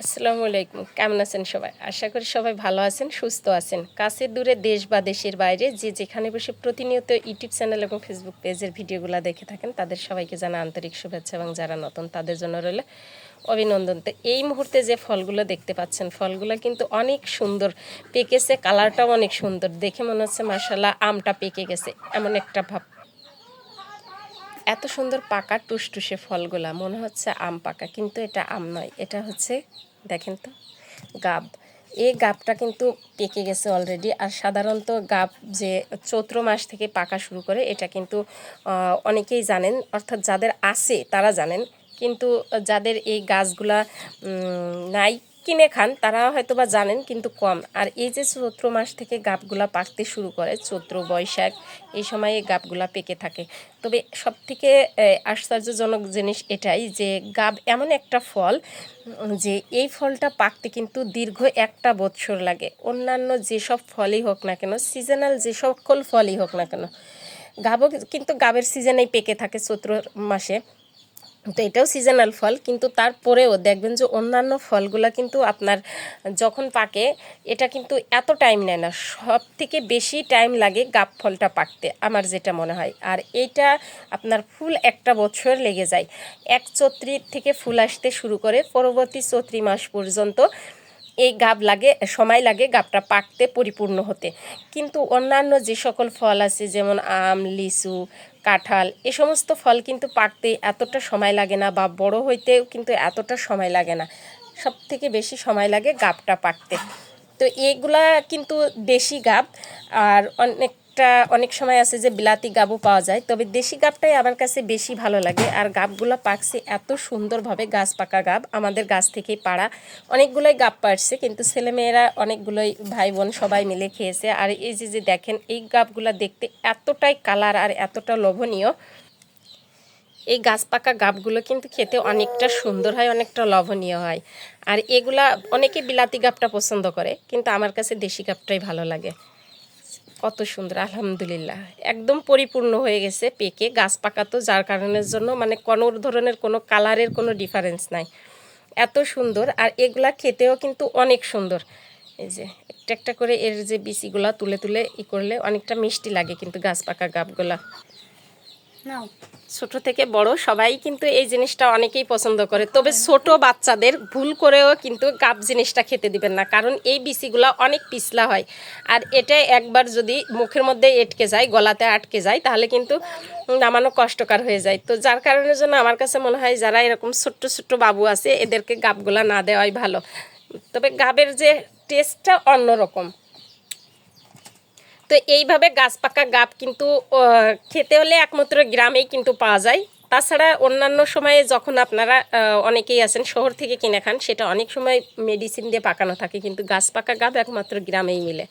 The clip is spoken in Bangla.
আসসালামু আলাইকুম। কেমন আছেন সবাই? আশা করি সবাই ভালো আছেন, সুস্থ আছেন। কাছের দূরে দেশ বা দেশের বাইরে যে যেখানে বসে প্রতিনিয়ত ইউটিউব চ্যানেল এবং ফেসবুক পেজের ভিডিওগুলো দেখে থাকেন, তাদের সবাইকে জানা আন্তরিক শুভেচ্ছা এবং যারা নতুন তাদের জন্য রইল অভিনন্দন। তো এই মুহূর্তে যে ফলগুলো দেখতে পাচ্ছেন, ফলগুলো কিন্তু অনেক সুন্দর পেকেছে, কালারটাও অনেক সুন্দর। দেখে মনে হচ্ছে মাসাল্লাহ আমটা পেকে গেছে, এমন একটা ভাব। এত সুন্দর পাকা টুসটুসে ফলগুলা, মনে হচ্ছে আম পাকা, কিন্তু এটা আম নয়, এটা হচ্ছে দেখেন তো, গাব। এই গাবটা কিন্তু পেকে গেছে অলরেডি আর সাধারণত গাব যে চৈত্র মাস থেকে পাকা শুরু করে, এটা কিন্তু অনেকেই জানেন, অর্থাৎ যাদের আছে তারা জানেন। কিন্তু যাদের এই গাছগুলা নাই কিনে খান, তারা হয়তো বা জানেন কিন্তু কম। আর এই যে চৈত্র মাস থেকে গাবগুলা পাকতে শুরু করে, চৈত্র, বৈশাখ, এই সময়ে গাবগুলা পেকে থাকে। তবে সব থেকে আশ্চর্যজনক জিনিস এটাই যে গাব এমন একটা ফল যে এই ফলটা পাকতে কিন্তু দীর্ঘ একটা বৎসর লাগে। অন্যান্য যেসব ফলই হোক না কেন, সিজনাল যে সকল ফলই হোক না কেন, গাবও কিন্তু গাবের সিজনেই পেকে থাকে চৈত্র মাসে। তো এটাও সিজনাল ফল, কিন্তু তারপরেও দেখবেন যে অন্যান্য ফলগুলা কিন্তু আপনার যখন পাকে, এটা কিন্তু এত টাইম নেয় না। সব থেকে বেশি টাইম লাগে গাপ ফলটা পাকতে, আমার যেটা মনে হয়। আর এইটা আপনার ফুল একটা বছর লেগে যায়। এক চত্রির থেকে ফুল আসতে শুরু করে পরবর্তী চত্রি মাস পর্যন্ত এই গাব লাগে, সময় লাগে গাবটা পাকতে পরিপূর্ণ হতে। কিন্তু অন্যান্য যে সকল ফল আছে, যেমন আম, লিচু, কাঁঠাল, এ সমস্ত ফল কিন্তু পাকতে এতটা সময় লাগে না বা বড় হইতেও কিন্তু এতটা সময় লাগে না। সব থেকে বেশি সময় লাগে গাবটা পাকতে। তো এগুলা কিন্তু দেশি গাব, আর অনেকটা অনেক সময় আছে যে বিলাতি গাবও পাওয়া যায়, তবে দেশি গাবটাই আমার কাছে বেশি ভালো লাগে। আর গাবগুলো পাকছে এত সুন্দরভাবে, গাছ পাকা গাব, আমাদের গাছ থেকেই পাড়া। অনেকগুলোই গাব পাড়ছে, কিন্তু ছেলেমেয়েরা অনেকগুলোই ভাই বোন সবাই মিলে খেয়েছে। আর এই যে যে দেখেন, এই গাবগুলো দেখতে এতটাই কালার আর এতটা লোভনীয়। এই গাছ পাকা গাবগুলো কিন্তু খেতে অনেকটা সুন্দর হয়, অনেকটা লবণীয় হয়। আর এগুলা অনেকে বিলাতি গাবটা পছন্দ করে, কিন্তু আমার কাছে দেশি গাবটাই ভালো লাগে। কত সুন্দর, আলহামদুলিল্লাহ। একদম পরিপূর্ণ হয়ে গেছে পেকে। গাছ পাকা তো, যার কারণের জন্য মানে কোনো ধরনের কোনো কালারের কোনো ডিফারেন্স নাই। এত সুন্দর আর এগুলা খেতেও কিন্তু অনেক সুন্দর। এই যে একটা একটা করে এর যে বিচিগুলা তুলে তুলে ই করলে অনেকটা মিষ্টি লাগে কিন্তু গাছ পাকা গাবগুলা। ছোট থেকে বড় সবাই কিন্তু এই জিনিসটা অনেকেই পছন্দ করে। তবে ছোট বাচ্চাদের ভুল করেও কিন্তু গাব জিনিসটা খেতে দিবেন না, কারণ এই বিচিগুলো অনেক পিছলা হয়। আর এটা একবার যদি মুখের মধ্যে এটকে যায়, গলাতে আটকে যায়, তাহলে কিন্তু নামানো কষ্টকর হয়ে যায়। তো যার কারণের জন্য আমার কাছে মনে হয় যারা এরকম ছোট্ট ছোট্ট বাবু আছে, এদেরকে গাবগুলা না দেওয়াই ভালো। তবে গাবের যে টেস্টটা অন্যরকম। তো এইভাবে গাছ পাকা গাব কিন্তু খেতে হলে একমাত্র গ্রামেই কিন্তু পাওয়া যায়। তাছাড়া অন্যান্য সময়ে যখন আপনারা অনেকেই আছেন, শহর থেকে কিনে খান, সেটা অনেক সময় মেডিসিন দিয়ে পাকানো থাকে, কিন্তু গাছ পাকা গাব একমাত্র গ্রামেই মিলে।